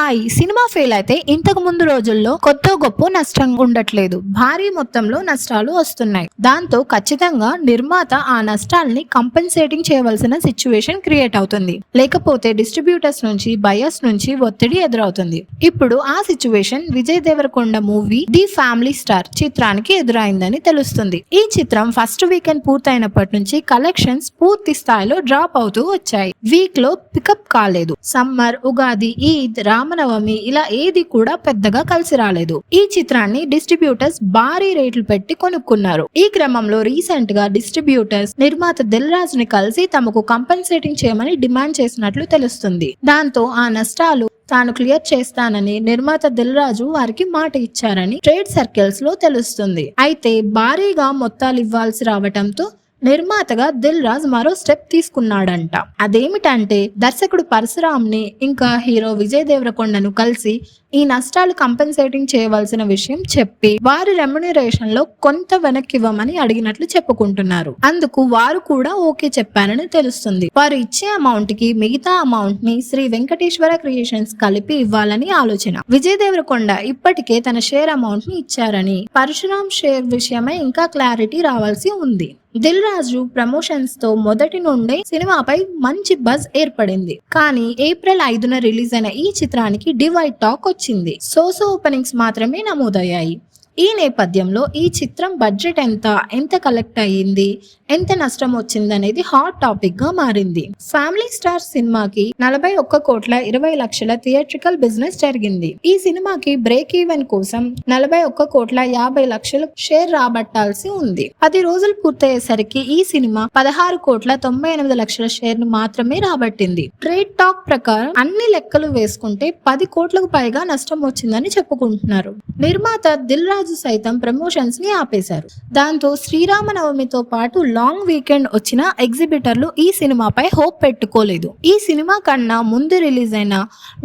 Hi. Cinema fail అయితే ఇంతకు ముందు రోజుల్లో కొత్త గొప్ప నష్టం ఉండట్లేదు. భారీ మొత్తంలో నష్టాలు వస్తున్నాయి. దాంతో ఖచ్చితంగా నిర్మాత ఆ నష్టాల్ని కంపెన్సేటింగ్ చేయవలసిన సిచ్యువేషన్ క్రియేట్ అవుతుంది. లేకపోతే డిస్ట్రిబ్యూటర్స్ నుంచి బయర్స్ నుంచి ఒత్తిడి ఎదురవుతుంది. ఇప్పుడు ఆ situation Vijay Deverakonda movie the family star చిత్రానికి ఎదురైందని తెలుస్తుంది. ఈ చిత్రం ఫస్ట్ వీకెండ్ పూర్తయినప్పటి నుంచి కలెక్షన్స్ పూర్తి స్థాయిలో డ్రాప్ అవుతూ వచ్చాయి. వీక్లో పికప్ కాలేదు. సమ్మర్ ఉగాది ఈద్ రామనవమి ఇలా ఏది కూడా పెద్దగా కలిసి రాలేదు. ఈ చిత్రాన్ని డిస్ట్రిబ్యూటర్స్ భారీ రేట్లు పెట్టి కొనుక్కున్నారు. ఈ క్రమంలో రీసెంట్గా డిస్ట్రిబ్యూటర్స్ నిర్మాత దిల్ రాజు ని కలిసి తమకు కంపెన్సేటింగ్ చేయమని డిమాండ్ చేసినట్లు తెలుస్తుంది. దాంతో ఆ నష్టాలు తాను క్లియర్ చేస్తానని నిర్మాత దిల్ రాజు వారికి మాట ఇచ్చారని ట్రేడ్ సర్కిల్స్లో తెలుస్తుంది. అయితే భారీగా మొత్తాలు ఇవ్వాల్సి రావటంతో నిర్మాతగా దిల్ రాజ్ మరో స్టెప్ తీసుకున్నాడంట. అదేమిటంటే దర్శకుడు పరశురామ్ని ఇంకా హీరో విజయ్ దేవరకొండను కలిసి ఈ నష్టాలు కంపెన్సేటింగ్ చేయవలసిన విషయం చెప్పి వారి రెమ్యునరేషన్లో కొంత వెనక్కి ఇవ్వమని అడిగినట్లు చెప్పుకుంటున్నారు. అందుకు వారు కూడా ఓకే చెప్పారని తెలుస్తుంది. వారు ఇచ్చే అమౌంట్కి మిగతా అమౌంట్ని శ్రీ వెంకటేశ్వర క్రియేషన్స్ కలిపి ఇవ్వాలని ఆలోచన. విజయ్ దేవరకొండ ఇప్పటికే తన షేర్ అమౌంట్ని ఇచ్చారని పరశురామ్ షేర్ విషయమై ఇంకా క్లారిటీ రావాల్సి ఉంది. దిల్ రాజు ప్రమోషన్స్తో మొదటి నుండే సినిమాపై మంచి బజ్ ఏర్పడింది. కానీ ఏప్రిల్ ఐదున రిలీజ్ అయిన ఈ చిత్రానికి డివైడ్ టాక్ వచ్చింది సోసో ఓపెనింగ్స్ మాత్రమే నమోదయ్యాయి. ఈ నేపథ్యంలో ఈ చిత్రం బడ్జెట్ ఎంత ఎంత కలెక్ట్ అయ్యింది ఎంత నష్టం వచ్చింది అనేది హాట్ టాపిక్గా మారింది. ఫ్యామిలీ స్టార్ సినిమాకి నలభై ఒక్క కోట్ల ఇరవై లక్షల థియేట్రికల్ బిజినెస్ జరిగింది. ఈ సినిమాకి బ్రేక్ ఈవెన్ కోసం నలభై ఒక్క కోట్ల యాభై లక్షలు షేర్ రాబట్టాల్సి ఉంది. పది రోజులు పూర్తయ్యేసరికి ఈ సినిమా పదహారు కోట్ల తొంభై ఎనిమిది లక్షల షేర్ను మాత్రమే రాబట్టింది. ట్రేడ్ టాక్ ప్రకారం అన్ని లెక్కలు వేసుకుంటే పది కోట్లకు పైగా నష్టం వచ్చిందని చెప్పుకుంటున్నారు. నిర్మాత దిల్ రాజు సైతం ప్రమోషన్స్ని ఆపేశారు. దాంతో శ్రీరామనవమితో పాటు లాంగ్ వీకెండ్ వచ్చిన ఎగ్జిబిటర్లు ఈ సినిమాపై హోప్ పెట్టుకోలేదు. ఈ సినిమా కన్నా ముందు రిలీజ్ అయిన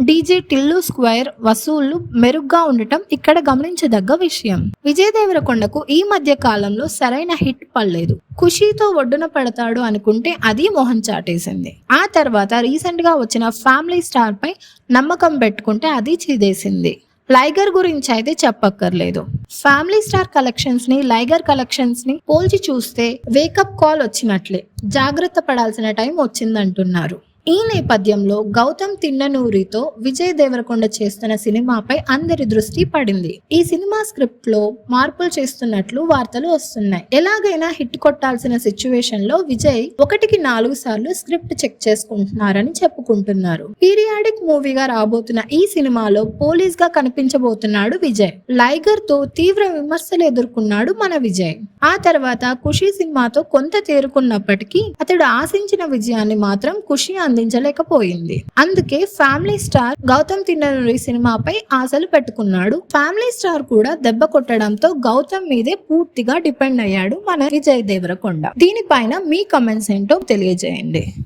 డీజే టిల్లు స్క్వేర్ వసూళ్ళు మెరుగ్గా ఉండటం ఇక్కడ గమనించదగ్గ విషయం. విజయ్ దేవరకొండకు ఈ మధ్య కాలంలో సరైన హిట్ పడలేదు. ఖుషీతో ఒడ్డున పడతాడు అనుకుంటే అది మోహన్ చాటేసింది. ఆ తర్వాత రీసెంట్గా వచ్చిన ఫ్యామిలీ స్టార్ పై నమ్మకం పెట్టుకుంటే అది చిదేసింది. లైగర్ గురించి అయితే చెప్పక్కర్లేదు. ఫ్యామిలీ స్టార్ కలెక్షన్స్ని లైగర్ కలెక్షన్స్ని పోల్చి చూస్తే వేకప్ కాల్ వచ్చినట్లే. జాగ్రత్త పడాల్సిన టైం వచ్చిందంటున్నారు. ఈ నేపథ్యంలో గౌతమ్ తిన్ననూరితో విజయ్ దేవరకొండ చేస్తున్న సినిమాపై అందరి దృష్టి పడింది. ఈ సినిమా స్క్రిప్ట్లో మార్పులు చేస్తున్నట్లు వార్తలు వస్తున్నాయి. ఎలాగైనా హిట్ కొట్టాల్సిన సిచ్యువేషన్లో విజయ్ ఒకటికి నాలుగు సార్లు స్క్రిప్ట్ చెక్ చేసుకుంటున్నారని చెప్పుకుంటున్నారు. పీరియాడిక్ మూవీగా రాబోతున్న ఈ సినిమాలో పోలీస్గా కనిపించబోతున్నాడు విజయ్. లైగర్తో తీవ్ర విమర్శలు ఎదుర్కొన్నాడు మన విజయ్. ఆ తర్వాత ఖుషీ సినిమాతో కొంత తేరుకున్నప్పటికీ అతడు ఆశించిన విజయాన్ని మాత్రం ఖుషి అందించలేకపోయింది అందుకే ఫ్యామిలీ స్టార్ గౌతమ్ తిన్ననూరి సినిమాపై ఆశలు పెట్టుకున్నాడు. ఫ్యామిలీ స్టార్ కూడా దెబ్బ కొట్టడంతో గౌతమ్ మీదే పూర్తిగా డిపెండ్ అయ్యాడు మన విజయ్ దేవరకొండ. దీనిపైన మీ కమెంట్స్ ఏంటో తెలియజేయండి.